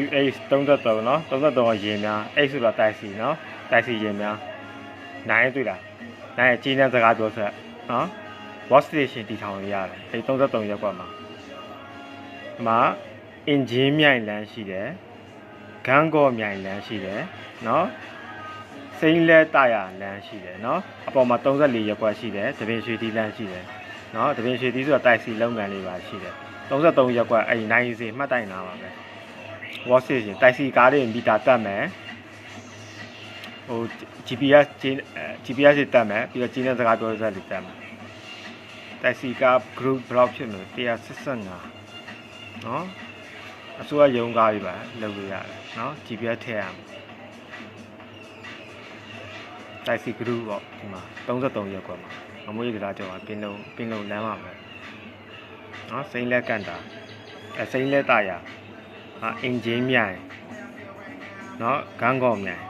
WH 33เนาะ33ကရင်များ H ဆိုတာတိုက်စီเนาะတိုက်စီရင်များနိုင်တွေ့လားနိုင်ရဲ့ကြီးနှံစကားပြောဆက်เนาะ watch station တည်ထောင်ရရတယ်အဲ33ရက်ကွက်မှာဒီမှာ engine မြိုင်လမ်းရှိတယ်ဂန်းကော့မြိုင်လမ်းရှိတယ်เนาะစိမ့်လဲတရလမ်းရှိတယ်เนาะအပေါ်မှာ34ရက်ကွက်ရှိတယ်တပင်ရွှေတီလမ်းရှိတယ်เนาะတပင်ရွှေတီဆိုတာတိုက်စီလုပ်ငန်းလေးပါရှိတယ်33ရက်ကွက်အဲဒီနိုင်စီမှတ်တိုင်လာပါပဲ watch ရှင်တိုက်စီကားတွေမီတာတက်မယ်ဟို GPS GPS တွေတက်မယ်ပြီးတော့ကြီးနဲ့စကားပြောစက်တွေတက်မယ်တိုက်စီကား group block ဖြစ်မယ်165နော်အစိုးရရုံးကားတွေပါလုပ်လို့ရတယ်နော် GPS ထည့်ရမယ်တိုက်စီ group ပေါ့ဒီမှာ33ရက်ကွာမှာမမွေးကစားကြောင်ပင်လုံးပင်လုံးလမ်းပါမယ်နော်စိမ့်လက်ကန်တာအဲစိမ့်လက်တာရာ အင်ဂျင်မြိုင်เนาะဂန်းကော်မြိုင်